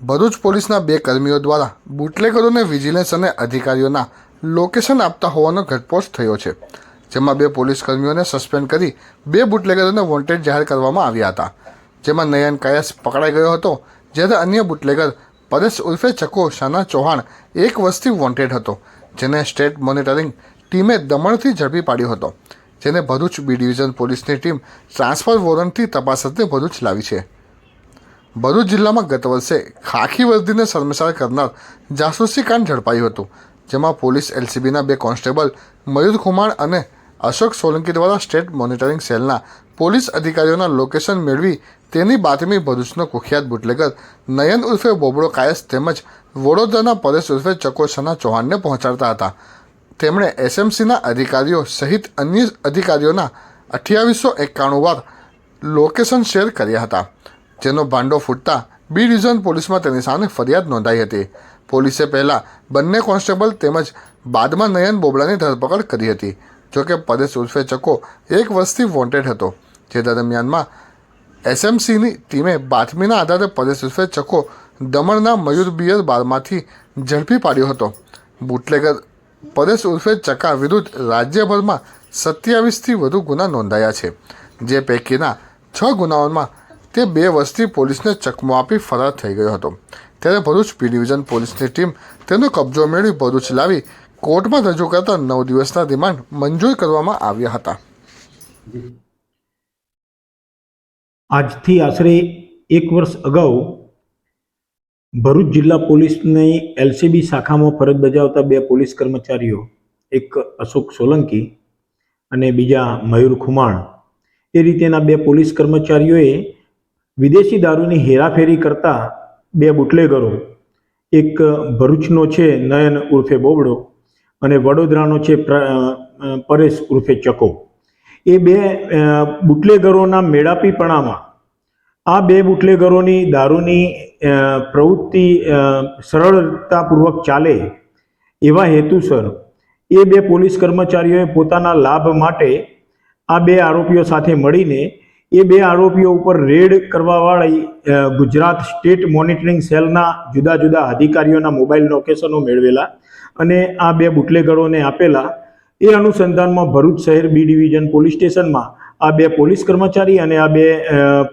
ભરૂચ પોલીસના બે કર્મીઓ દ્વારા બુટલેગરોને વિજિલન્સ અને અધિકારીઓના લોકેશન આપતા હોવાનો ઘટસ્ફોટ થયો છે, જેમાં બે પોલીસ કર્મીઓને સસ્પેન્ડ કરી બે બુટલેગરોને વોન્ટેડ જાહેર કરવામાં આવ્યા હતા. જેમાં નયન કયસ પકડાઈ ગયો હતો, જ્યારે અન્ય બુટલેગર પરેશ ઉર્ફે ચકો શાના ચૌહાણ એક વર્ષથી વોન્ટેડ હતો, જેને સ્ટેટ મોનિટરિંગ ટીમે દમણથી ઝડપી પાડ્યો હતો, જેને ભરૂચ બી ડિવિઝન પોલીસની ટીમ ટ્રાન્સફર વોરંટથી તપાસ અર્થે ભરૂચ લાવી છે. ભરૂચ જિલ્લામાં ગત વર્ષે ખાખી વર્દીને શર્મસાર કરનાર જાસૂસી કાંડ ઝડપાયું હતું, જેમાં પોલીસ એલસીબીના બે કોન્સ્ટેબલ મયુર કુમાર અને અશોક સોલંકી દ્વારા સ્ટેટ મોનિટરિંગ સેલના પોલીસ અધિકારીઓના લોકેશન મેળવી તેની બાતમી ભરૂચનો કુખ્યાત બુટલેગર નયન ઉર્ફે બોબડો કાયસ તેમજ વડોદરાના પરેશ ઉર્ફે ચકોસના ચૌહાણને પહોંચાડતા હતા. તેમણે એસએમસીના અધિકારીઓ સહિત અન્ય અધિકારીઓના અઠ્યાવીસો એકાણું વાર લોકેશન શેર કર્યા હતા. જેનો ભાંડો ફૂટતા બી ડિવિઝન પોલીસમાં તેની સામે ફરિયાદ નોંધાઈ હતી. પોલીસે પહેલાં બંને કોન્સ્ટેબલ તેમજ બાદમાં નયન બોબડાની ધરપકડ કરી હતી. જોકે પરેશ ઉર્ફે ચકો એક વર્ષથી વોન્ટેડ હતો. જે દરમિયાનમાં એસએમસીની ટીમે બાતમીના આધારે પરેશ ઉર્ફે ચકો દમણના મયુર બિયર બારમાંથી ઝડપી પાડ્યો હતો. બુટલેગર પરેશ ઉર્ફે ચકા વિરુદ્ધ રાજ્યભરમાં સત્યાવીસથી વધુ ગુના નોંધાયા છે. જે પૈકીના છ ગુનાઓમાં તે બે વર્ષથી પોલીસને ચકમો આપી ફરાર થઈ ગયો હતો. ત્યારે ભરૂચ પી ડિવિઝન પોલીસની ટીમ તેનો કબજો મેળવી ભરૂચ લાવી કોર્ટમાં રજૂ કરતા નવ દિવસના રિમાન્ડ મંજૂર કરવામાં આવ્યા હતા. આજથી આશરે એક વર્ષ અગાઉ ભરૂચ જિલ્લા પોલીસની એલસીબી શાખામાં ફરજ બજાવતા બે પોલીસ કર્મચારીઓ, એક અશોક સોલંકી અને બીજા મયુર ખુમાણ, એ રીતેના બે પોલીસ કર્મચારીઓએ વિદેશી દારૂની હેરાફેરી કરતા બે બુટલેગરો. એક ભરૂચનો છે નયન ઉર્ફે બોબડો અને વડોદરાનો છે પરેશ ઉર્ફે ચકો. એ બે બુટલેગરોના મેળાપીપણામાં આ બે બુટલેગરોની દારૂની પ્રવૃત્તિ સરળતાપૂર્વક ચાલે એવા હેતુસર એ બે પોલીસ કર્મચારીઓએ પોતાના લાભ માટે આ બે આરોપીઓ સાથે મળીને એ બે આરોપીઓ ઉપર રેડ કરવાવાળી ગુજરાત સ્ટેટ મોનિટરિંગ સેલના જુદા જુદા અધિકારીઓના મોબાઈલ લોકેશનો મેળવેલા અને આ બે બુટલેગરોને આપેલા. એ અનુસંધાનમાં ભરૂચ શહેર બી ડિવિઝન પોલીસ સ્ટેશનમાં આ બે પોલીસ કર્મચારી અને આ બે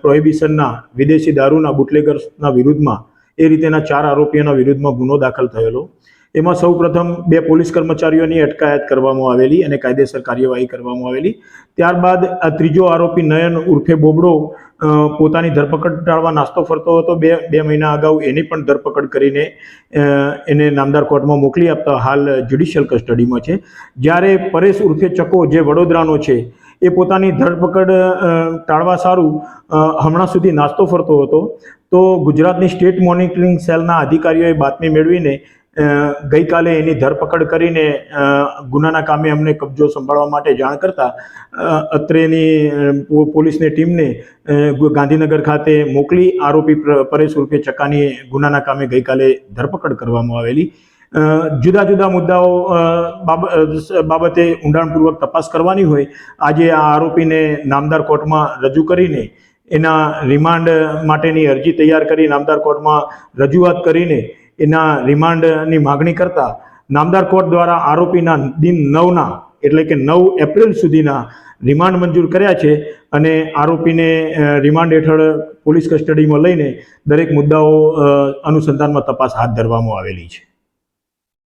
પ્રોહિબિશનના વિદેશી દારૂના બુટલેગર્સના વિરુદ્ધમાં, એ રીતેના ચાર આરોપીઓના વિરુદ્ધમાં ગુનો દાખલ થયેલો. એમાં સૌપ્રથમ બે પોલીસ કર્મચારીઓની અટકાયત કરવામાં આવેલી અને કાયદેસર કાર્યવાહી કરવામાં આવેલી. ત્યારબાદ આ ત્રીજો આરોપી નયન ઉર્ફે બોબડો પોતાની ધરપકડ ટાળવા નાસ્તો ફરતો હતો. બે બે મહિના અગાઉ એની પણ ધરપકડ કરીને એને નામદાર કોર્ટમાં મોકલી આપતા હાલ જ્યુડિશિયલ કસ્ટડીમાં છે. જ્યારે પરેશ ઉર્ફે ચકો જે વડોદરાનો છે, એ પોતાની ધરપકડ ટાળવા સારું હમણાં સુધી નાસ્તો ફરતો હતો. તો ગુજરાતની સ્ટેટ મોનિટરિંગ સેલના અધિકારીઓએ બાતમી મેળવીને ગઈકાલે એની ધરપકડ કરીને ગુનાના કામે અમને કબજો સંભાળવા માટે જાણ કરતા અત્રેની પોલીસની ટીમને ગાંધીનગર ખાતે મોકલી આરોપી પ્ર- પરેશ ઉર્ફે ચકાની ગુનાના કામે ગઈકાલે ધરપકડ કરવામાં આવેલી. જુદા જુદા મુદ્દાઓ બાબતે ઊંડાણપૂર્વક તપાસ કરવાની હોય. આજે આ આરોપીને નામદાર કોર્ટમાં રજૂ કરીને, એના રિમાન્ડ માટેની અરજી તૈયાર કરી, નામદાર કોર્ટમાં રજૂઆત કરીને એના રિમાન્ડની માગણી કરતા નામદાર કોર્ટ દ્વારા આરોપીના દિન નવના એટલે કે નવ એપ્રિલ સુધીના રિમાન્ડ મંજૂર કર્યા છે અને આરોપીને રિમાન્ડ હેઠળ પોલીસ કસ્ટડીમાં લઈને દરેક મુદ્દાઓ અનુસંધાનમાં તપાસ હાથ ધરવામાં આવેલી છે.